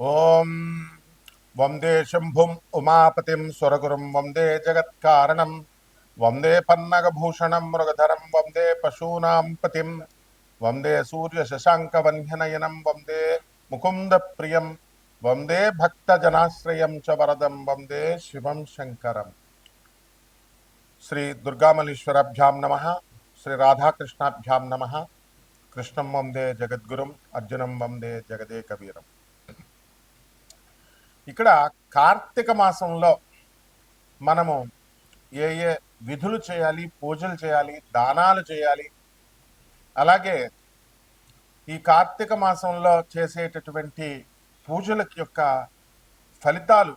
ఓం వందే శంభుం ఉమాపతిం స్వరగురుం వందే జగత్కారణం వందే పన్నగభూషణం మృగధరం వందే పశూనాం పతిం వందే సూర్య శశాంకవన్యనయనం వందే ముకుంద ప్రియం వందే భక్తజనాశ్రయం చ వరదం వందే శివం శంకరం శ్రీ దుర్గామలీశ్వరాభ్యాం నమ శ్రీ రాధాకృష్ణాభ్యాం నమ కృష్ణం వందే జగద్గురుం అర్జునం వందే జగదే కవీరం ఇక్కడ కార్తీక మాసంలో మనము ఏ ఏ విధులు చేయాలి పూజలు చేయాలి దానాలు చేయాలి. అలాగే ఈ కార్తీక మాసంలో చేసేటటువంటి పూజల యొక్క ఫలితాలు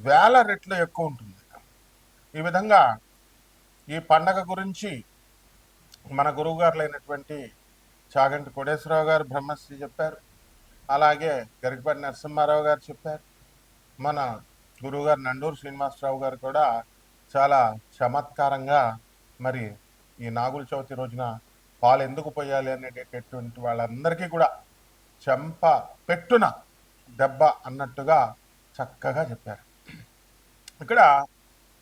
వేల రెట్లు ఎక్కువ ఉంటుంది. ఈ విధంగా ఈ పండగ గురించి మన గురువుగారులైనటువంటి చాగంటి కోటేశ్వరరావు గారు బ్రహ్మశ్రీ చెప్పారు. అలాగే గరికపాటి నరసింహారావు గారు చెప్పారు. మన గురువుగారు నండూరు శ్రీనివాసరావు గారు కూడా చాలా చమత్కారంగా మరి ఈ నాగుల చవితి రోజున పాలు ఎందుకు పోయాలి అనేటటువంటి వాళ్ళందరికీ కూడా చెంప పెట్టున దెబ్బ అన్నట్టుగా చక్కగా చెప్పారు. ఇక్కడ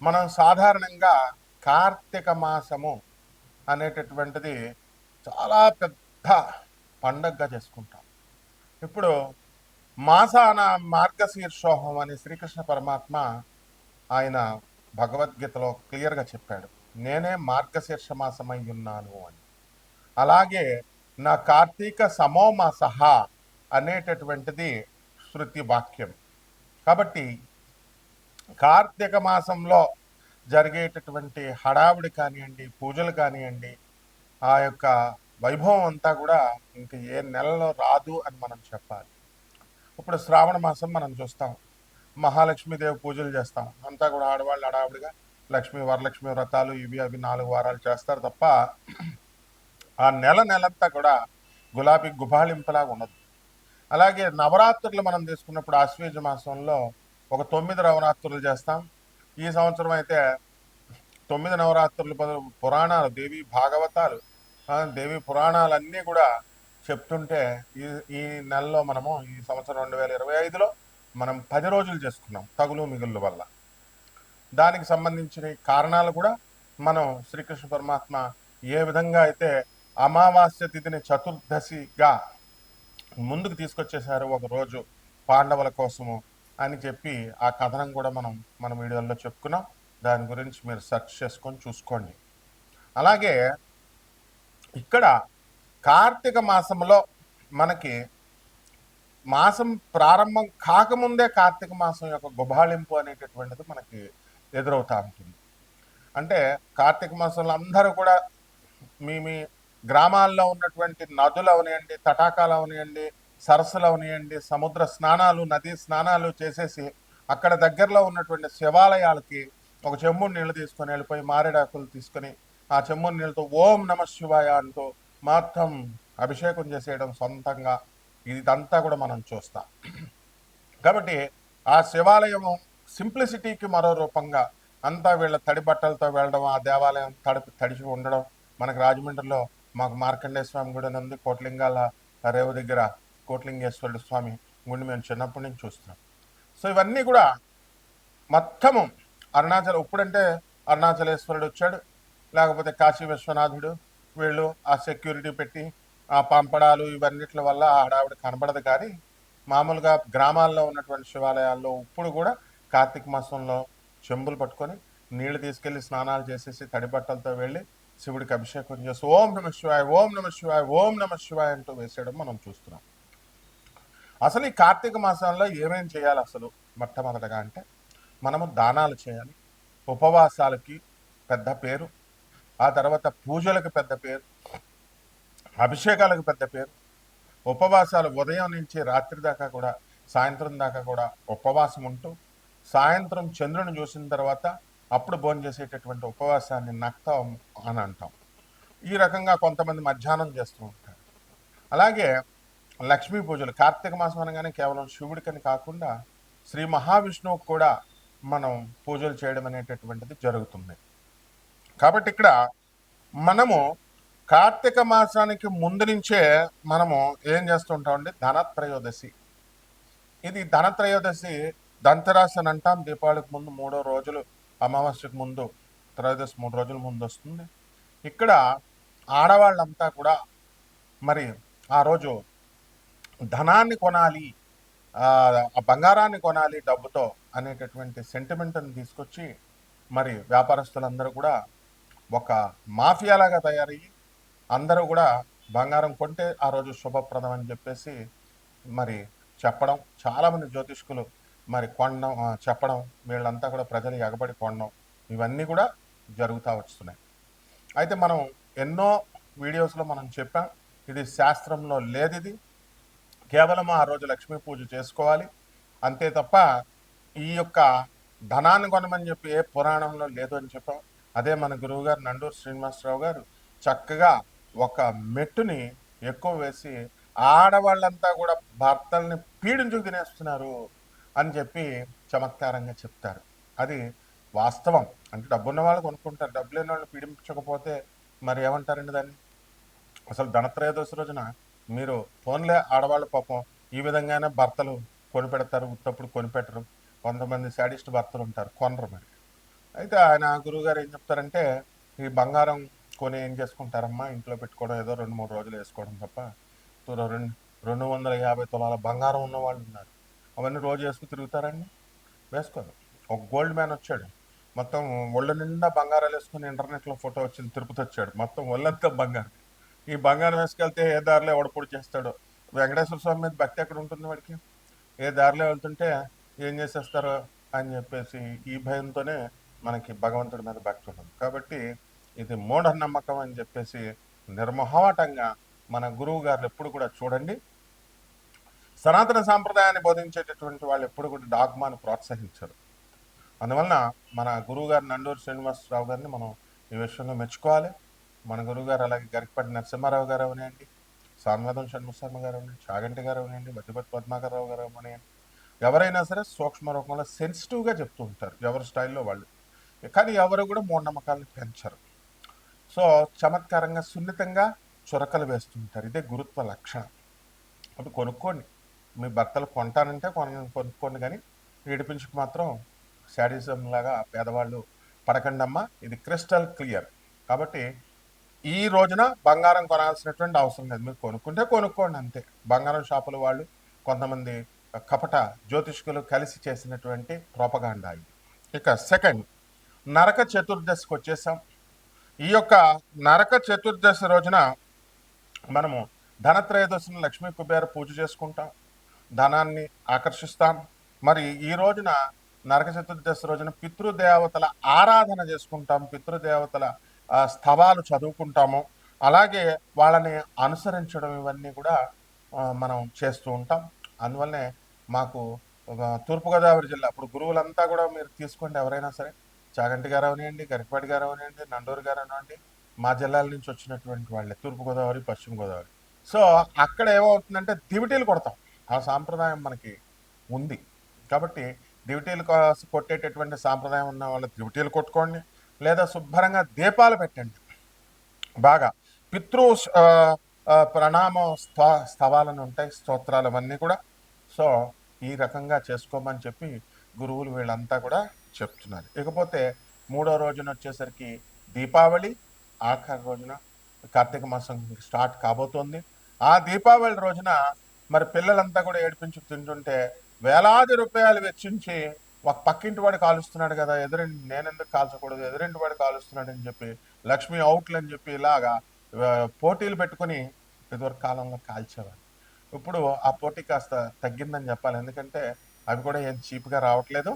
మనం సాధారణంగా కార్తీక మాసము అనేటటువంటిది చాలా పెద్ద పండగగా చేసుకుంటాం. ఇప్పుడు మాసాన మార్గశీర్షోహం అని శ్రీకృష్ణ పరమాత్మ ఆయన భగవద్గీతలో క్లియర్గా చెప్పాడు. నేనే మార్గశీర్ష మాసమై ఉన్నాను అని. అలాగే నా కార్తీక సమోమాస అనేటటువంటిది శృతి వాక్యం. కాబట్టి కార్తీక మాసంలో జరిగేటటువంటి హడావుడి కానివ్వండి పూజలు కానివ్వండి ఆ యొక్క వైభవం అంతా కూడా ఇంక ఏ నెలలో రాదు అని మనం చెప్పాలి. ఇప్పుడు శ్రావణ మాసం మనం చూస్తాం. మహాలక్ష్మీదేవి పూజలు చేస్తాం. అంతా కూడా ఆడవాళ్ళు అడావిడిగా లక్ష్మి వరలక్ష్మి వ్రతాలు ఇవి అవి నాలుగు వారాలు చేస్తారు తప్ప ఆ నెల నెలంతా కూడా గులాబీ గుబాళింపులాగా ఉండదు. అలాగే నవరాత్రులు మనం తీసుకున్నప్పుడు ఆశ్వేజ మాసంలో ఒక తొమ్మిది నవరాత్రులు చేస్తాం. ఈ సంవత్సరం అయితే తొమ్మిది నవరాత్రులు పురాణాలు దేవి భాగవతాలు దేవి పురాణాలన్నీ కూడా చెప్తుంటే ఈ ఈ నెలలో మనము ఈ సంవత్సరం రెండు వేల ఇరవై ఐదులో మనం పది రోజులు చేసుకున్నాం తగులు మిగులు వల్ల. దానికి సంబంధించిన కారణాలు కూడా మనం శ్రీకృష్ణ పరమాత్మ ఏ విధంగా అయితే అమావాస్య తిథిని చతుర్దశిగా ముందుకు తీసుకొచ్చేసారు ఒక రోజు పాండవుల కోసము అని చెప్పి ఆ కథనం కూడా మనం మన వీడియోలో చెప్పుకున్నాం. దాని గురించి మీరు సెర్చ్ చేసుకొని చూసుకోండి. అలాగే ఇక్కడ కార్తీక మాసంలో మనకి మాసం ప్రారంభం కాకముందే కార్తీక మాసం యొక్క గుబాళింపు అనేటటువంటిది మనకి ఎదురవుతూ ఉంటుంది. అంటే కార్తీక మాసంలో అందరూ కూడా మీ మీ గ్రామాల్లో ఉన్నటువంటి నదులు అవనియండి తటాకాలు అవనియండి సరస్సులు అవనియండి సముద్ర స్నానాలు నదీ స్నానాలు చేసేసి అక్కడ దగ్గరలో ఉన్నటువంటి శివాలయాలకి ఒక చెంబుడు నీళ్ళు తీసుకొని వెళ్ళిపోయి మారేడాకులు తీసుకొని ఆ చెమ్ముని నీళ్ళతో ఓం నమ శివాయ అంటూ మొత్తం అభిషేకం చేసేయడం సొంతంగా. ఇదంతా కూడా మనం చూస్తాం. కాబట్టి ఆ శివాలయం సింప్లిసిటీకి మరో రూపంగా అంతా వీళ్ళ తడి బట్టలతో వెళ్ళడం ఆ దేవాలయం తడిపి తడిచి ఉండడం మనకు రాజమండ్రిలో మాకు మార్కండేయ స్వామి గుడి అని ఉంది. కోట్లింగాల రేవు దగ్గర కోట్లింగేశ్వరుడు స్వామి గుడి మేము చిన్నప్పటి నుంచి చూస్తున్నాం. సో ఇవన్నీ కూడా మొత్తము అరుణాచల్ ఇప్పుడంటే అరుణాచలేశ్వరుడు వచ్చాడు. లేకపోతే కాశీ విశ్వనాథుడు వీళ్ళు ఆ సెక్యూరిటీ పెట్టి ఆ పంపడాలు ఇవన్నిట్ల వల్ల ఆడావిడ కనబడదు. కానీ మామూలుగా గ్రామాల్లో ఉన్నటువంటి శివాలయాల్లో ఇప్పుడు కూడా కార్తీక మాసంలో చెంబులు పట్టుకొని నీళ్ళు తీసుకెళ్ళి స్నానాలు చేసేసి తడి బట్టలతో వెళ్ళి శివుడికి అభిషేకం చేసి ఓం నమ శివాయ ఓం నమ శివాయ ఓం నమ శివాయ అంటూ వేసేయడం మనం చూస్తున్నాం. అసలు ఈ కార్తీక మాసంలో ఏమేం చేయాలి అసలు మొట్టమొదటగా అంటే మనము దానాలు చేయాలి. ఉపవాసాలకి పెద్ద పేరు ఆ తర్వాత పూజలకు పెద్ద పేరు అభిషేకాలకు పెద్ద పేరు ఉపవాసాలు ఉదయం నుంచి రాత్రి దాకా కూడా సాయంత్రం దాకా కూడా ఉపవాసం ఉంటూ సాయంత్రం చంద్రుని చూసిన తర్వాత అప్పుడు భోజనం చేసేటటువంటి ఉపవాసాన్ని నక్తం అని అంటాం. ఈ రకంగా కొంతమంది మధ్యాహ్నం చేస్తూ ఉంటారు. అలాగే లక్ష్మీ పూజలు కార్తీక మాసం అనగానే కేవలం శివుడికని కాకుండా శ్రీ మహావిష్ణువుకు కూడా మనం పూజలు చేయడం అనేటటువంటిది జరుగుతుంది. కాబట్టి ఇక్కడ మనము కార్తీక మాసానికి ముందు నుంచే మనము ఏం చేస్తుంటామండి? ధనత్రయోదశి. ఇది ధనత్రయోదశి దంతరాశి అని అంటాం. దీపావళికి ముందు మూడో రోజులు అమావాస్యకు ముందు త్రయోదశి మూడు రోజుల ముందు వస్తుంది. ఇక్కడ ఆడవాళ్ళంతా కూడా మరి ఆ రోజు ధనాన్ని కొనాలి ఆ బంగారాన్ని కొనాలి డబ్బుతో అనేటటువంటి సెంటిమెంట్ని తీసుకొచ్చి మరి వ్యాపారస్తులందరూ కూడా ఒక మాఫియాలాగా తయారయ్యి అందరూ కూడా బంగారం కొంటే ఆ రోజు శుభప్రదం అని చెప్పేసి మరి చెప్పడం చాలామంది జ్యోతిష్కులు మరి కొండం చెప్పడం వీళ్ళంతా కూడా ప్రజలు ఎగబడి కొండం ఇవన్నీ కూడా జరుగుతూ వస్తున్నాయి. అయితే మనం ఎన్నో వీడియోస్లో మనం చెప్పాం ఇది శాస్త్రంలో లేదు ఇది కేవలం ఆ రోజు లక్ష్మీ పూజ చేసుకోవాలి. అంతే తప్ప ఈ యొక్క ధనాన్ని కొనమని చెప్పి ఏ పురాణంలో లేదు అని చెప్పాం. అదే మన గురువు గారు నండూరు శ్రీనివాసరావు గారు చక్కగా ఒక మెట్టుని ఎక్కువ వేసి ఆడవాళ్ళంతా కూడా భర్తల్ని పీడించుకు తినేస్తున్నారు అని చెప్పి చమత్కారంగా చెప్తారు. అది వాస్తవం. అంటే డబ్బున్న వాళ్ళు కొనుక్కుంటారు. డబ్బు లేని వాళ్ళు పీడించకపోతే మరి ఏమంటారండి దాన్ని? అసలు ధనత్రయోదశి రోజున మీరు ఫోన్లే ఆడవాళ్ళ పాపం ఈ విధంగానే భర్తలు కొనిపెడతారు ఉత్తప్పుడు కొనిపెట్టరు కొంతమంది శాడిస్ట్ భర్తలు ఉంటారు. కొనరు మరి. అయితే ఆయన గురువుగారు ఏం చెప్తారంటే ఈ బంగారం కొని ఏం చేసుకుంటారమ్మా? ఇంట్లో పెట్టుకోవడం ఏదో రెండు మూడు రోజులు వేసుకోవడం తప్ప. రెండు రెండు వందల యాభై తులాల బంగారం ఉన్న వాళ్ళు ఉన్నారు. అవన్నీ రోజు వేసుకు తిరుగుతారండి? వేసుకోరు. ఒక గోల్డ్ మ్యాన్ వచ్చాడు. మొత్తం ఒళ్ళు నిండా బంగారాలు వేసుకుని ఇంటర్నెట్లో ఫోటో వచ్చింది తిరుపతి వచ్చాడు. మొత్తం ఒళ్ళంతా బంగారం. ఈ బంగారం వేసుకెళ్తే ఏ దారిలో ఎవడ పొడి చేస్తాడో? వెంకటేశ్వర స్వామి మీద భక్తి ఎక్కడ ఉంటుంది వాడికి? ఏ దారిలో వెళ్తుంటే ఏం చేసేస్తారో అని చెప్పేసి ఈ భయంతోనే మనకి భగవంతుడి మీద భక్తి ఉండదు కాబట్టి ఇది మూఢనమ్మకం అని చెప్పేసి నిర్మోహమాటంగా మన గురువు గారు ఎప్పుడు కూడా చూడండి. సనాతన సాంప్రదాయాన్ని బోధించేటటువంటి వాళ్ళు ఎప్పుడు కూడా డాగ్మాను ప్రోత్సహించరు. అందువలన మన గురువు గారు నండూరు శ్రీనివాసరావు గారిని మనం ఈ విషయంలో మెచ్చుకోవాలి. మన గురువు గారు అలాగే గరికపాటి నరసింహారావు గారు అవనియండి సాన్వేదం షణ్ముశర్మ గారు అవనండి చాగంటి గారు అవనివ్వండి బతిపతి పద్మాకర్రావు గారు అవనియండి. ఎవరైనా సరే సూక్ష్మ రూపంలో సెన్సిటివ్గా చెప్తూ ఉంటారు. ఎవరి స్టైల్లో వాళ్ళు. కానీ ఎవరు కూడా మూఢనమ్మకాలను పెంచరు. సో చమత్కారంగా సున్నితంగా చురకలు వేస్తుంటారు. ఇదే గురుత్వ లక్షణం. అవి కొనుక్కోండి. మీ భర్తలు కొంటానంటే కొన కొనుక్కోండి కానీ ఏడిపించుకు మాత్రం శాడిజం లాగా పేదవాళ్ళు పడకండమ్మా. ఇది క్రిస్టల్ క్లియర్. కాబట్టి ఈ రోజున బంగారం కొనాల్సినటువంటి అవసరం లేదు. మీరు కొనుక్కుంటే కొనుక్కోండి అంతే. బంగారం షాపుల వాళ్ళు కొంతమంది కపట జ్యోతిష్కులు కలిసి చేసినటువంటి ప్రోపగాండా ఇది. ఇక సెకండ్ నరక చతుర్దశికి వచ్చేసాం. ఈ యొక్క నరక చతుర్దశి రోజున మనము ధనత్రయోదశిని లక్ష్మీ కుబేర పూజ చేసుకుంటాం. ధనాన్ని ఆకర్షిస్తాం. మరి ఈ రోజున నరక చతుర్దశి రోజున పితృదేవతల ఆరాధన చేసుకుంటాం. పితృదేవతల స్థవాలు స్తవాలు చదువుకుంటాము. అలాగే వాళ్ళని అనుసరించడం ఇవన్నీ కూడా మనం చేస్తూ ఉంటాం. అందువల్లనే మాకు తూర్పుగోదావరి జిల్లా ఇప్పుడు గురువులంతా కూడా మీరు తీసుకోండి ఎవరైనా సరే. చాగంటి గారు అవనివ్వండి గరికపాటి గారు అవనివ్వండి నండూరు గారు అవనివ్వండి మా జిల్లాల నుంచి వచ్చినటువంటి వాళ్ళే తూర్పుగోదావరి పశ్చిమ గోదావరి సో అక్కడ ఏమవుతుందంటే దివిటీలు కొడతాం. ఆ సాంప్రదాయం మనకి ఉంది. కాబట్టి దివిటీలు కొట్టేటటువంటి సాంప్రదాయం ఉన్న వాళ్ళు దివిటీలు కొట్టుకోండి లేదా శుభ్రంగా దీపాలు పెట్టండి. బాగా పితృ ప్రణామ స్థ స్థవాలను ఉంటాయి స్తోత్రాలు అవన్నీ కూడా. సో ఈ రకంగా చేసుకోమని చెప్పి గురువులు వీళ్ళంతా కూడా చెప్తున్నారు. ఇకపోతే మూడో రోజున వచ్చేసరికి దీపావళి ఆఖరి రోజున కార్తీక మాసం స్టార్ట్ కాబోతోంది. ఆ దీపావళి రోజున మరి పిల్లలంతా కూడా ఏడిపించి తింటుంటే వేలాది రూపాయలు వెచ్చించి ఒక పక్కింటి వాడు కాలుస్తున్నాడు కదా ఎదురింటి నేనెందుకు కాల్చకూడదు ఎదురింటి వాడు కాలుస్తున్నాడు అని చెప్పి లక్ష్మి అవుట్లు అని చెప్పి ఇలాగా పోటీలు పెట్టుకుని ఇదివరకు కాలంలో కాల్చేవారు ఇప్పుడు ఆ పోటీ కాస్త తగ్గిందని చెప్పాలి. ఎందుకంటే అవి కూడా ఏం చీప్గా రావట్లేదు.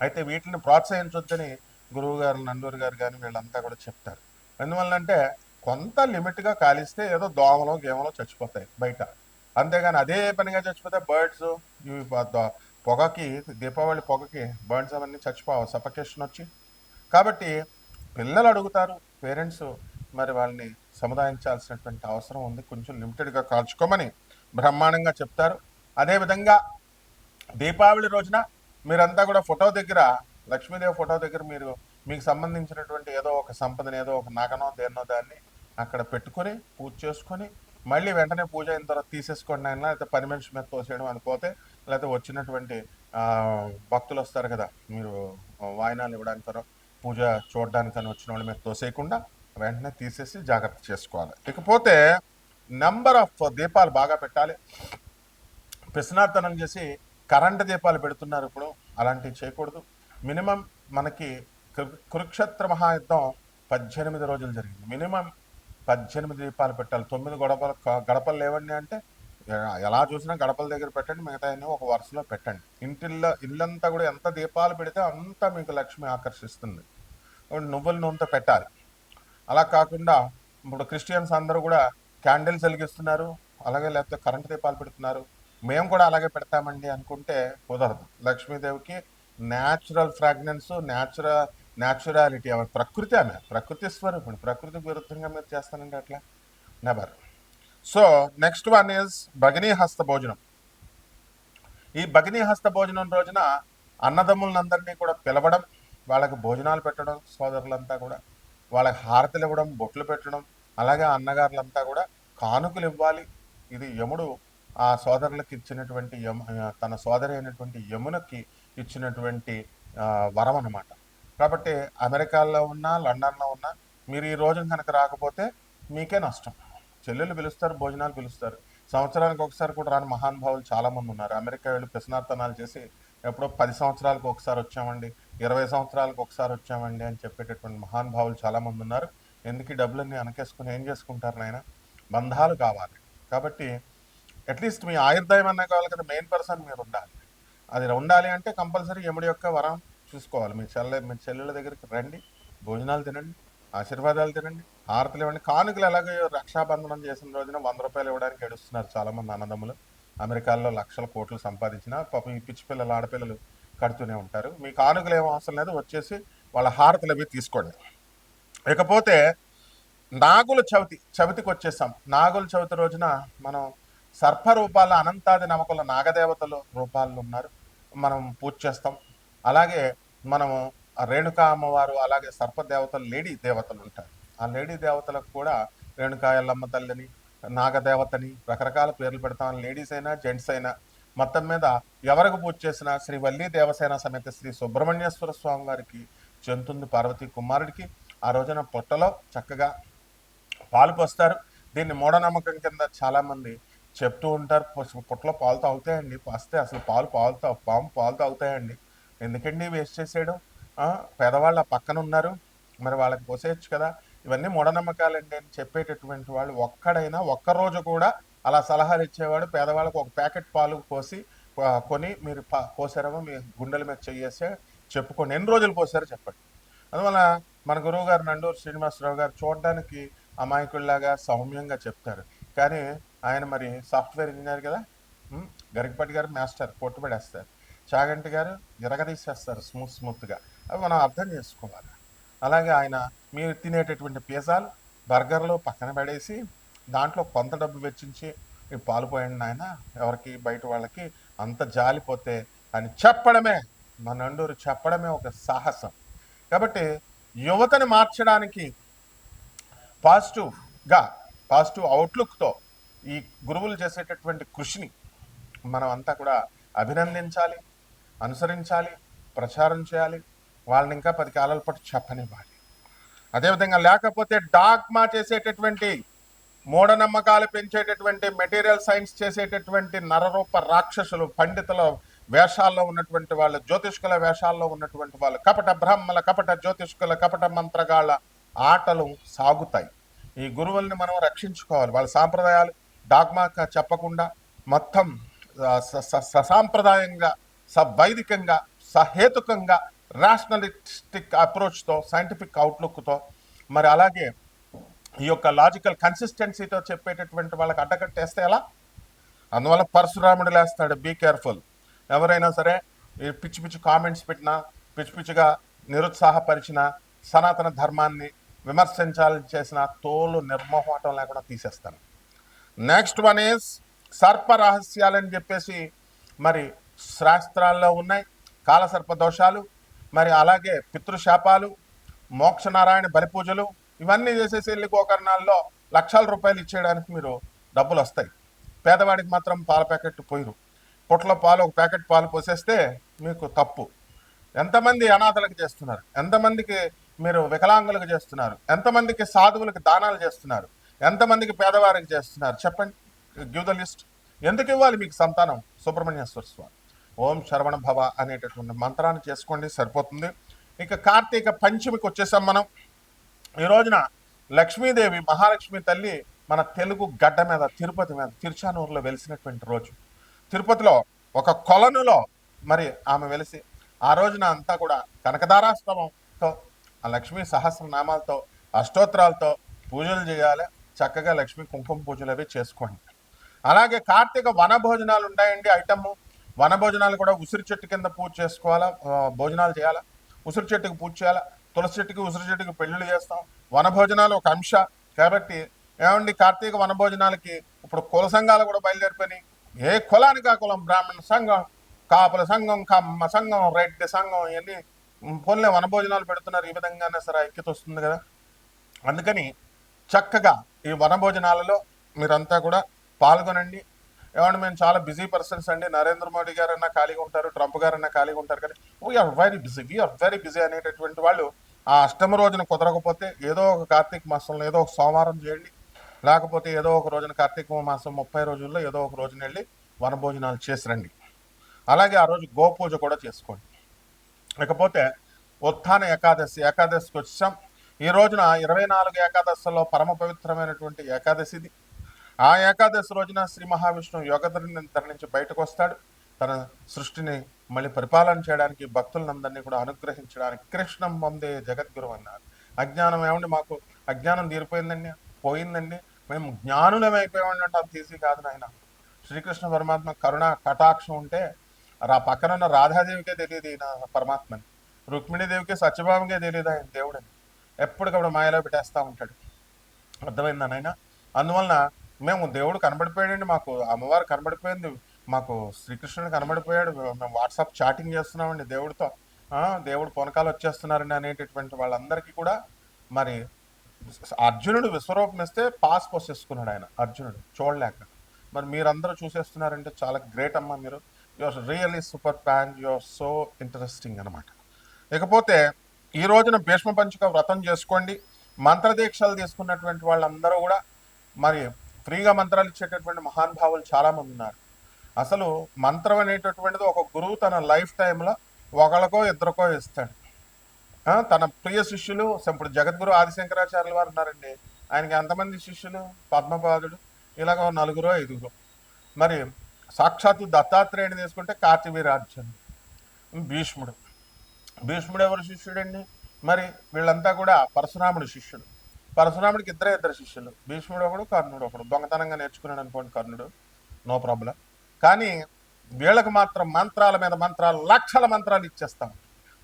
అయితే వీటిని ప్రోత్సహించొద్దని గురువు గారు నందూరు గారు కానీ వీళ్ళంతా కూడా చెప్తారు. ఎందువల్లంటే కొంత లిమిట్గా కాలిస్తే ఏదో దోమలో గేమలో చచ్చిపోతాయి బయట. అంతేగాని అదే పనిగా చచ్చిపోతే బర్డ్స్ ఇవి పొగకి దీపావళి పొగకి బర్డ్స్ అవన్నీ చచ్చిపోవు. సఫకేషన్ వచ్చి. కాబట్టి పిల్లలు అడుగుతారు పేరెంట్స్ మరి వాళ్ళని సముదాయించాల్సినటువంటి అవసరం ఉంది. కొంచెం లిమిటెడ్గా కాల్చుకోమని బ్రహ్మాండంగా చెప్తారు. అదేవిధంగా దీపావళి రోజున మీరంతా కూడా ఫోటో దగ్గర లక్ష్మీదేవి ఫోటో దగ్గర మీరు మీకు సంబంధించినటువంటి ఏదో ఒక సంపదని ఏదో ఒక నగనో దేన్నో దాన్ని అక్కడ పెట్టుకొని పూజ చేసుకొని మళ్ళీ వెంటనే పూజ అయిన తర్వాత తీసేసుకోండి ఆయన లేకపోతే పని మనిషి మీద తోసేయడం అని పోతే లేకపోతే వచ్చినటువంటి భక్తులు వస్తారు కదా మీరు వాయినాలు ఇవ్వడానికనో పూజ చూడడానికని వచ్చిన వాళ్ళ మీద తోసేయకుండా వెంటనే తీసేసి జాగ్రత్త చేసుకోవాలి. ఇకపోతే నెంబర్ ఆఫ్ దీపాలు బాగా పెట్టాలి. ప్రశ్నార్థనం చేసి కరెంటు దీపాలు పెడుతున్నారు ఇప్పుడు అలాంటివి చేయకూడదు. మినిమం మనకి కురుక్షేత్ర మహాయుద్ధం పద్దెనిమిది రోజులు జరిగింది. మినిమం పద్దెనిమిది దీపాలు పెట్టాలి. తొమ్మిది గడపలు గడపలు లేవండి అంటే ఎలా చూసినా గడపల దగ్గర పెట్టండి మిగతా ఒక వరుసలో పెట్టండి. ఇంటిల్లో ఇల్లంతా కూడా ఎంత దీపాలు పెడితే అంత మీకు లక్ష్మి ఆకర్షిస్తుంది. నువ్వుల నూనెతో పెట్టాలి. అలా కాకుండా ఇప్పుడు క్రిస్టియన్స్ అందరూ కూడా క్యాండిల్స్ వెలిగిస్తున్నారు అలాగే లేకపోతే కరెంట్ దీపాలు పెడుతున్నారు. మేము కూడా అలాగే పెడతామండి అనుకుంటే కుదరదు. లక్ష్మీదేవికి న్యాచురల్ ఫ్రాగ్నెన్స్ న్యాచురల్ న్యాచురాలిటీ ఆమె ప్రకృతి ఆమె ప్రకృతి స్వరూపం ప్రకృతి విరుద్ధంగా మీరు చేస్తానండి అట్లా? Never so next one is భగినీ హస్త భోజనం. ఈ భగినీ హస్త భోజనం రోజున అన్నదమ్ములందరినీ కూడా పిలవడం వాళ్ళకి భోజనాలు పెట్టడం సోదరులంతా కూడా వాళ్ళకి హారతలు ఇవ్వడం బొట్లు పెట్టడం అలాగే అన్నగారులంతా కూడా కానుకలు ఇవ్వాలి ఇది యముడు ఆ సోదరులకు ఇచ్చినటువంటి యమ తన సోదరి అయినటువంటి యమునకి ఇచ్చినటువంటి వరం అనమాట కాబట్టి అమెరికాలో ఉన్నా లండన్లో ఉన్నా మీరు ఈ రోజున కనుక రాకపోతే మీకే నష్టం. చెల్లెలు పిలుస్తారు భోజనాలు పిలుస్తారు. సంవత్సరానికి ఒకసారి కూడా రాని మహానుభావులు చాలామంది ఉన్నారు. అమెరికా వెళ్ళి ప్రశ్నార్థనాలు చేసి ఎప్పుడో పది సంవత్సరాలకు ఒకసారి వచ్చామండి ఇరవై సంవత్సరాలకు ఒకసారి వచ్చామండి అని చెప్పేటటువంటి మహానుభావులు చాలామంది ఉన్నారు. ఎందుకు ఈ డబ్బులన్నీ అనకేసుకుని ఏం చేసుకుంటారు నాయన? బంధాలు కావాలి. కాబట్టి అట్లీస్ట్ మీ ఆయుర్దాయం అన్నా కావాలి కదా మెయిన్ పర్సన్ మీరు ఉండాలి. అది ఉండాలి అంటే కంపల్సరీ యముడి యొక్క వరం చూసుకోవాలి. మీ చెల్లె మీ చెల్లెల దగ్గరికి రండి భోజనాలు తినండి ఆశీర్వాదాలు తినండి హారతలు ఇవ్వండి. కానుకలు ఎలాగో రక్షాబంధనం చేసిన రోజున వంద రూపాయలు ఇవ్వడానికి ఏడుస్తున్నారు చాలామంది అన్నదమ్ములు. అమెరికాలో లక్షల కోట్లు సంపాదించిన పాపం ఈ పిచ్చి పిల్లలు ఆడపిల్లలు కడుతూనే ఉంటారు. మీ కానుకలు ఏం అవసరం లేదు వచ్చేసి వాళ్ళ హారతలు అవి తీసుకోండి. ఇకపోతే నాగుల చవితి చవితికి వచ్చేసాం. నాగుల చవితి రోజున మనం సర్ప రూపాల అనంతాది నమకుల నాగదేవతలు రూపాలు ఉన్నారు మనం పూజ చేస్తాం. అలాగే మనము రేణుకా అమ్మవారు అలాగే సర్ప దేవతలు లేడీ దేవతలు ఉంటారు. ఆ లేడీ దేవతలకు కూడా రేణుకా ఎల్లమ్మ తల్లిని నాగదేవతని రకరకాల పేర్లు పెడతాం. లేడీస్ అయినా జెంట్స్ అయినా మొత్తం మీద ఎవరికి పూజ చేసినా శ్రీ వల్లి దేవసేన సమేత శ్రీ సుబ్రహ్మణ్యేశ్వర స్వామి వారికి చెంతుంది పార్వతీ కుమారుడికి. ఆ రోజున పొట్టలో చక్కగా పాలు పోస్తారు. దీన్ని మూఢనమ్మకం కింద చాలామంది చెప్తూ ఉంటారు "పొస్- పుట్టలో పాలు తాగుతాయండి వస్తే అసలు పాలు పాలు తా పాము పాలు తాగుతాయండి. ఎందుకండి వేస్ట్ చేసేయడం? పేదవాళ్ళు ఆ పక్కన ఉన్నారు మరి వాళ్ళకి పోసేయచ్చు కదా. ఇవన్నీ మూఢనమ్మకాలండి అని చెప్పేటటువంటి వాళ్ళు ఒక్కడైనా ఒక్కరోజు కూడా అలా సలహాలు ఇచ్చేవాడు పేదవాళ్ళకు ఒక ప్యాకెట్ పాలు పోసి కొని మీరు పా- పోసారేమో మీ గుండెల మీద చేసే చెప్పుకోండి ఎన్ని రోజులు పోసారో చెప్పండి. అందువల్ల మన గురువు గారు నండూరు శ్రీనివాసరావు గారు చూడడానికి అమాయకుల్లాగా సౌమ్యంగా చెప్తారు. కానీ ఆయన మరి సాఫ్ట్వేర్ ఇంజనీర్ కదా? గరికపాటి గారు మాస్టర్ పొట్టు పడేస్తారు. చాగంటి గారు ఎరగదీసేస్తారు స్మూత్ స్మూత్గా. అవి మనం అర్థం చేసుకోవాలి. అలాగే ఆయన మీరు తినేటటువంటి పిజ్జాలు బర్గర్లు పక్కన పడేసి దాంట్లో కొంత డబ్బు వెచ్చించి ఈ పాలు పోయండి ఆయన ఎవరికి బయట వాళ్ళకి అంత జాలిపోతే అని చెప్పడమే మన నండూరు చెప్పడమే ఒక సాహసం. కాబట్టి యువతని మార్చడానికి పాజిటివ్గా పాజిటివ్ అవుట్లుక్తో ఈ గురువులు చేసేటటువంటి కృషిని మనం అంతా కూడా అభినందించాలి అనుసరించాలి ప్రచారం చేయాలి వాళ్ళని ఇంకా పది కాలాల పాటు చెప్పనివ్వాలి. అదేవిధంగా లేకపోతే డాగ్మా చేసేటటువంటి మూఢనమ్మకాలు పెంచేటటువంటి మెటీరియల్ సైన్స్ చేసేటటువంటి నరరూప రాక్షసులు పండితుల వేషాల్లో ఉన్నటువంటి వాళ్ళు జ్యోతిష్కుల వేషాల్లో ఉన్నటువంటి వాళ్ళు కపట బ్రహ్మల కపట జ్యోతిష్కుల కపట మంత్రగాళ్ళ ఆటలు సాగుతాయి. ఈ గురువుల్ని మనం రక్షించుకోవాలి వాళ్ళ సాంప్రదాయాలు డాగ్మాగా చెప్పకుండా మొత్తం స- స- ససాంప్రదాయంగా సవైదికంగా సహేతుకంగా రాషనలిస్టిక్ అప్రోచ్తో సైంటిఫిక్ అవుట్లుక్తో మరి అలాగే ఈ యొక్క లాజికల్ కన్సిస్టెన్సీతో చెప్పేటటువంటి వాళ్ళకి అడ్డకట్టేస్తే ఎలా? అందువల్ల పరశురాముడు లేస్తాడు. బీ కేర్ఫుల్ ఎవరైనా సరే ఈ పిచ్చి పిచ్చి కామెంట్స్ పెట్టినా పిచ్చి పిచ్చిగా నిరుత్సాహపరిచిన సనాతన ధర్మాన్ని విమర్శించాలని చేసిన తోలు నిర్మోహటం లేకుండా తీసేస్తాను. నెక్స్ట్ వన్ ఈజ్ సర్ప రహస్యాలని చెప్పేసి మరి శాస్త్రాల్లో ఉన్నాయి. కాలసర్ప దోషాలు మరి అలాగే పితృశాపాలు మోక్షనారాయణ బలి పూజలు ఇవన్నీ చేసేసి వెళ్ళి గోకర్ణాల్లో లక్షల రూపాయలు ఇచ్చేయడానికి మీరు డబ్బులు వస్తాయి పేదవాడికి మాత్రం పాల ప్యాకెట్ పోయిరు. పొట్ల పాలు ఒక ప్యాకెట్ పాలు పోసేస్తే మీకు తప్పు. ఎంతమంది అనాథలకు చేస్తున్నారు? ఎంతమందికి మీరు వికలాంగులకు చేస్తున్నారు? ఎంతమందికి సాధువులకు దానాలు చేస్తున్నారు? ఎంతమందికి పేదవారికి చేస్తున్నారు? చెప్పండి. గివ్ ద లిస్ట్ ఎందుకు ఇవ్వాలి మీకు సంతానం? సుబ్రహ్మణ్యేశ్వర స్వామి. ఓం శరవణ భవ అనేటటువంటి మంత్రాన్ని చేసుకోండి సరిపోతుంది. ఇక కార్తీక పంచమికి వచ్చేసాం మనం. ఈ రోజున లక్ష్మీదేవి మహాలక్ష్మి తల్లి మన తెలుగు గడ్డ మీద తిరుపతి మీద తిరుచానూరులో వెలిసినటువంటి రోజు. తిరుపతిలో ఒక కొలనులో మరి ఆమె వెలిసి ఆ రోజున అంతా కూడా కనకదారాస్తవంతో ఆ లక్ష్మీ సహస్రనామాలతో అష్టోత్తరాలతో పూజలు చేయాలి. చక్కగా లక్ష్మి కుంకుమ పూజలు అవి చేసుకోండి. అలాగే కార్తీక వన భోజనాలు ఉంటాయండి ఐటమ్. వన భోజనాలు కూడా ఉసిరి చెట్టు కింద పూజ చేసుకోవాలా? భోజనాలు చేయాలా? ఉసిరి చెట్టుకి పూజ చేయాలా? తులసి చెట్టుకి ఉసిరి చెట్టుకి పెళ్ళిళ్ళు చేస్తాం. వన భోజనాలు ఒక అంశ. కాబట్టి ఏమండి కార్తీక వన భోజనాలకి ఇప్పుడు కుల సంఘాలు కూడా బయలుదేరిపోయినాయి. ఏ కులానికి ఆ కులం? బ్రాహ్మణ సంఘం కాపుల సంఘం కమ్మ సంఘం రెడ్డి సంఘం ఇవన్నీ పోన్లే వన భోజనాలు పెడుతున్నారు. ఈ విధంగానే సరే ఐక్యత వస్తుంది కదా? అందుకని చక్కగా ఈ వనభోజనాలలో మీరంతా కూడా పాల్గొనండి. ఏమంటే మేము చాలా బిజీ పర్సన్స్ అండి. నరేంద్ర మోడీ గారన్నా ఖాళీగా ఉంటారు ట్రంప్ గారన్నా ఖాళీగా ఉంటారు కానీ we are very busy we are very busy అనేటటువంటి వాళ్ళు ఆ అష్టమ రోజున కుదరకపోతే ఏదో ఒక కార్తీక మాసంలో ఏదో ఒక సోమవారం చేయండి. లేకపోతే ఏదో ఒక రోజున కార్తీక మాసం ముప్పై రోజుల్లో ఏదో ఒక రోజున వెళ్ళి వనభోజనాలు చేసి రండి. అలాగే ఆ రోజు గోపూజ కూడా చేసుకోండి. ఇకపోతే ఉత్థాన ఏకాదశి ఏకాదశికి వచ్చాం. ఈ రోజున ఇరవై నాలుగు ఏకాదశిలో పరమ పవిత్రమైనటువంటి ఏకాదశిది. ఆ ఏకాదశి రోజున శ్రీ మహావిష్ణువు యోగధరిని తన నుంచి బయటకు వస్తాడు. తన సృష్టిని మళ్ళీ పరిపాలన చేయడానికి భక్తులందరినీ కూడా అనుగ్రహించడానికి కృష్ణం పొందే జగద్గురు అన్నారు. అజ్ఞానం ఏమండి మాకు? అజ్ఞానం తీరిపోయిందండి పోయిందండి. మేము జ్ఞానులమైపోయామండి అంటే అంత కాదు నాయన. శ్రీకృష్ణ పరమాత్మ కరుణ కటాక్షం ఉంటే రా పక్కనున్న రాధాదేవికే తెలియదు ఈయన పరమాత్మని. రుక్మిణీదేవికి సత్యభామకే తెలియదు ఆయన దేవుడని. ఎప్పటికప్పుడు మాయలో పెట్టేస్తూ ఉంటాడు. అర్థమైందా నాయన? అందువలన మేము దేవుడు కనబడిపోయాడండి మాకు. అమ్మవారు కనబడిపోయింది. మాకు శ్రీకృష్ణుడు కనబడిపోయాడు. మేము వాట్సాప్ చాటింగ్ చేస్తున్నామండి దేవుడితో. దేవుడు పొనకాలు వచ్చేస్తున్నారండి అనేటటువంటి వాళ్ళందరికీ కూడా మరి అర్జునుడు విశ్వరూపం ఇస్తే పాస్ పోసేసుకున్నాడు ఆయన అర్జునుడు చూడలేక. మరి మీరందరూ చూసేస్తున్నారంటే చాలా గ్రేట్ అమ్మా మీరు. Your really super fan your so interesting అనమాట ఇకపోతే ఈ రోజున భీష్మ పంచుక వ్రతం చేసుకోండి. మంత్రదీక్షలు తీసుకున్నటువంటి వాళ్ళందరూ కూడా మరి ఫ్రీగా మంత్రాలు ఇచ్చేటటువంటి మహానుభావులు చాలామంది ఉన్నారు. అసలు మంత్రం అనేటటువంటిది ఒక గురువు తన లైఫ్ టైంలో ఒకళ్ళకో ఇద్దరికో ఇస్తాడు. తన ప్రియ శిష్యులు ఇప్పుడు జగద్గురు ఆదిశంకరాచార్యుల వారు ఉన్నారండి. ఆయనకి ఎంతమంది శిష్యులు? పద్మపాదుడు ఇలాగ నలుగురో నలుగురు ఐదుగురు. మరి సాక్షాత్తు దత్తాత్రేయుని తీసుకుంటే కార్తవీరార్జునుడు భీష్ముడు. భీష్ముడు ఎవరు శిష్యుడండి? మరి వీళ్ళంతా కూడా పరశురాముడి శిష్యుడు. పరశురాముడికి ఇద్దరే ఇద్దరు శిష్యులు. భీష్ముడు ఒకడు కర్ణుడు ఒకడు. దొంగతనంగా నేర్చుకున్నాడు అనుకోండి కర్ణుడు. No problem. కానీ వీళ్ళకి మాత్రం మంత్రాల మీద మంత్రాలు లక్షల మంత్రాలు ఇచ్చేస్తాం.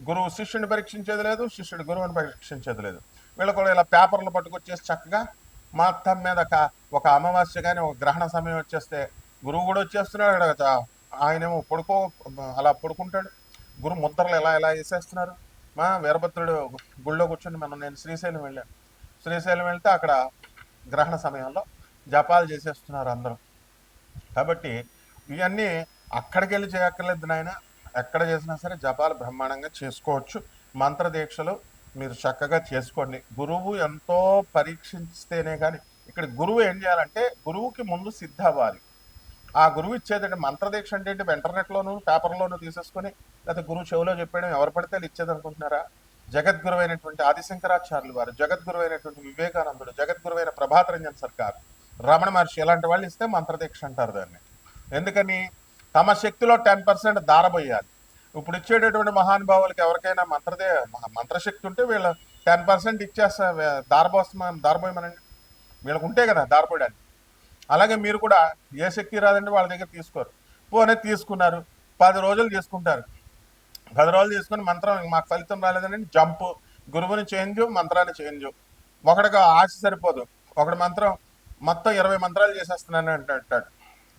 గురువు శిష్యుని పరీక్షించేది లేదు శిష్యుడు గురువుని పరీక్షించేది లేదు. వీళ్ళు కూడా ఇలా పేపర్లు పట్టుకొచ్చేసి చక్కగా మొత్తం మీద ఒక అమావాస్య కానీ ఒక గ్రహణ సమయం వచ్చేస్తే గురువు కూడా వచ్చేస్తున్నాడు. ఆయనేమో పడుకో అలా పడుకుంటాడు. గురు ముద్రలు ఎలా ఎలా వేసేస్తున్నారు? మా వీరభద్రుడు గుళ్ళో కూర్చొని మనం నేను శ్రీశైలం వెళ్ళాను. శ్రీశైలం వెళ్తే అక్కడ గ్రహణ సమయంలో జపాలు చేసేస్తున్నారు అందరూ. కాబట్టి ఇవన్నీ అక్కడికి వెళ్ళి చేయక్కర్లేదు నాయన. ఎక్కడ చేసినా సరే జపాలు బ్రహ్మాండంగా చేసుకోవచ్చు. మంత్ర దీక్షలు మీరు చక్కగా చేసుకోండి. గురువు ఎంతో పరీక్షిస్తేనే కానీ ఇక్కడ గురువు ఏం చేయాలంటే గురువుకి ముందు సిద్ధ అవ్వాలి. ఆ గురువు ఇచ్చేదండి. మంత్రదీక్ష అంటే ఏంటి? ఇంటర్నెట్లోను పేపర్లోను తీసేసుకొని లేకపోతే గురువు చెవిలో చెప్పేయడం ఎవరు పడితే ఇచ్చేది అనుకుంటున్నారా జగద్గురువైనటువంటి ఆదిశంకరాచార్యులు వారు జగద్గురువైనటువంటి వివేకానందుడు జగద్గురువైన ప్రభాత రంజన్ సర్కార్ రమణ మహర్షి ఇలాంటి వాళ్ళు ఇస్తే మంత్రదీక్ష అంటారు దాన్ని. ఎందుకని? తమ శక్తిలో టెన్ పర్సెంట్ దారబోయాలి. ఇప్పుడు ఇచ్చేటటువంటి మహానుభావులకు ఎవరికైనా మంత్రదే మంత్రశక్తి ఉంటే వీళ్ళు టెన్ పర్సెంట్ ఇచ్చేస్తా దారబోస్తాం దారబోయమనండి. వీళ్ళకు ఉంటే కదా దారపోయడానికి అలాగే మీరు కూడా ఏ శక్తి రాదండి వాళ్ళ దగ్గర తీసుకోరు. పోనే తీసుకున్నారు పది రోజులు తీసుకుంటారు. పది రోజులు తీసుకుని మంత్రం మాకు ఫలితం రాలేదండి జంప్. గురువుని చేంజ్ మంత్రాన్ని చేంజ్ ఒకడికి ఆశ సరిపోదు. ఒకటి మంత్రం మొత్తం ఇరవై మంత్రాలు చేసేస్తున్నాను అంటాడు.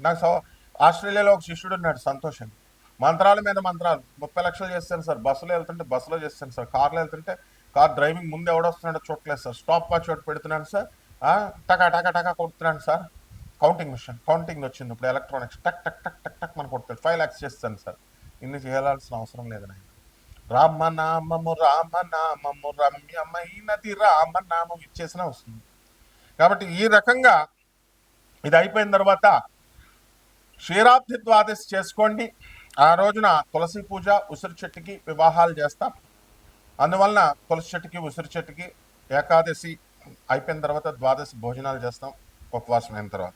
నాకు సో ఆస్ట్రేలియాలో ఒక శిష్యుడు ఉన్నాడు సంతోషం మంత్రాల మీద మంత్రాలు. ముప్పై లక్షలు చేస్తాను సార్. బస్సులో వెళ్తుంటే బస్సులో చేస్తాను సార్. కార్లో వెళ్తుంటే కార్ డ్రైవింగ్ ముందు ఎవడొస్తున్నాడో చూడలేదు సార్. స్టాప్ వాచ్ ఒకటి పెడుతున్నాను సార్. టకా టకా టకా కొడుతున్నాను సార్. కౌంటింగ్ మిషన్ కౌంటింగ్ వచ్చింది. ఇప్పుడు ఎలక్ట్రానిక్స్ టక్ టక్ టక్ టక్ టక్ మన కొడుతుంది. ఫైవ్ ల్యాక్స్ చేస్తాను సార్. ఇన్ని చేయాల్సిన అవసరం లేదు నాయన. రామనామము రామనామము రమ్యమైనది రామనామం ఇచ్చేసిన వస్తుంది. కాబట్టి ఈ రకంగా ఇది అయిపోయిన తర్వాత క్షీరాబ్ది ద్వాదశి చేసుకోండి. ఆ రోజున తులసి పూజ ఉసిరి చెట్టుకి వివాహాలు చేస్తాం. అందువలన తులసి చెట్టుకి ఉసిరి చెట్టుకి ఏకాదశి అయిపోయిన తర్వాత ద్వాదశి భోజనాలు చేస్తాం. ఉపవాసం అయిన తర్వాత.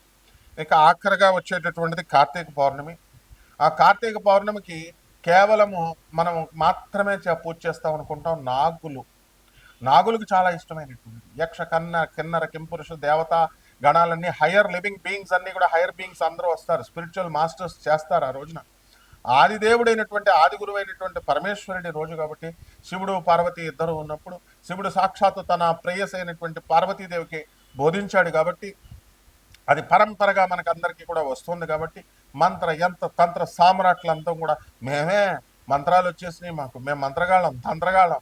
ఇక ఆఖరిగా వచ్చేటటువంటిది కార్తీక పౌర్ణమి. ఆ కార్తీక పౌర్ణమికి కేవలము మనం మాత్రమే చే- పూజ చేస్తాం అనుకుంటాం నాగులు. నాగులకు చాలా ఇష్టమైనటువంటి యక్ష కన్న కిన్నర కింపురుష దేవత గణాలన్నీ హయ్యర్ లివింగ్ బీయింగ్స్ అన్నీ కూడా హయ్యర్ బీయింగ్స్ అందరూ వస్తారు. స్పిరిచువల్ మాస్టర్స్ చేస్తారు ఆ రోజున. ఆదిదేవుడైనటువంటి ఆది అయినటువంటి పరమేశ్వరుడి రోజు కాబట్టి శివుడు పార్వతి ఇద్దరు ఉన్నప్పుడు శివుడు సాక్షాత్తు తన ప్రేయస్ అయినటువంటి పార్వతీదేవికి బోధించాడు కాబట్టి అది పరంపరగా మనకందరికీ కూడా వస్తుంది కాబట్టి మంత్ర యంత్ర తంత్ర సామ్రాట్లంతా కూడా మేమే మంత్రాలు వచ్చేసినాయి మాకు. మేము మంత్రగాళ్ళం తంత్రగాళ్ళం.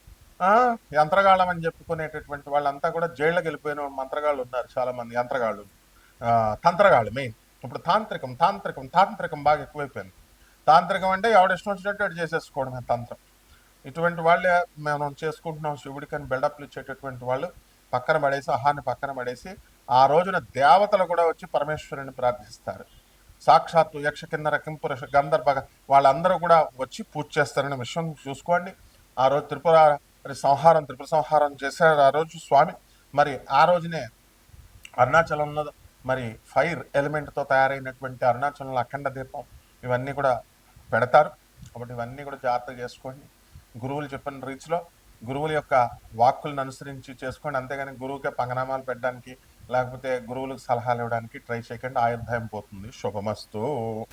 యంత్రగాళం అని చెప్పుకునేటటువంటి వాళ్ళంతా కూడా జైళ్ళకి వెళ్ళిపోయిన మంత్రగాళ్ళు ఉన్నారు చాలామంది యంత్రగాళ్ళు. తంత్రగాళ్ళు మెయిన్. ఇప్పుడు తాంత్రికం తాంత్రికం తాంత్రికం బాగా ఎక్కువైపోయింది. తాంత్రికం అంటే ఎవడిష్టం వచ్చినట్టు అటు చేసేసుకోవడమే తంత్రం. ఇటువంటి వాళ్ళే మనం చేసుకుంటున్నాం శివుడికని బిల్డప్లు ఇచ్చేటటువంటి వాళ్ళు పక్కన పడేసి అహాన్ని పక్కన పడేసి ఆ రోజున దేవతలు కూడా వచ్చి పరమేశ్వరుని ప్రార్థిస్తారు. సాక్షాత్తు యక్ష కిన్నర కింపురుష గంధర్భ వాళ్ళందరూ కూడా వచ్చి పూజ చేస్తారనే విషయం చూసుకోండి. ఆ రోజు త్రిపుర సంహారం త్రిపుర సంహారం చేశారు ఆ రోజు స్వామి. మరి ఆ రోజునే అరుణాచలంలో మరి ఫైర్ ఎలిమెంట్తో తయారైనటువంటి అరుణాచలంలో అఖండ దీపం ఇవన్నీ కూడా పెడతారు. కాబట్టి ఇవన్నీ కూడా జాగ్రత్త చేసుకోండి. గురువులు చెప్పిన రీచ్లో గురువుల యొక్క వాక్కులను అనుసరించి చేసుకోండి. అంతేగాని గురువుకే పంగనామాలు పెట్టడానికి లేకపోతే గురువులకు సలహాలు ఇవ్వడానికి ట్రై చేయకండి. ఆయుర్దాయం పోతుంది. శుభమస్తు.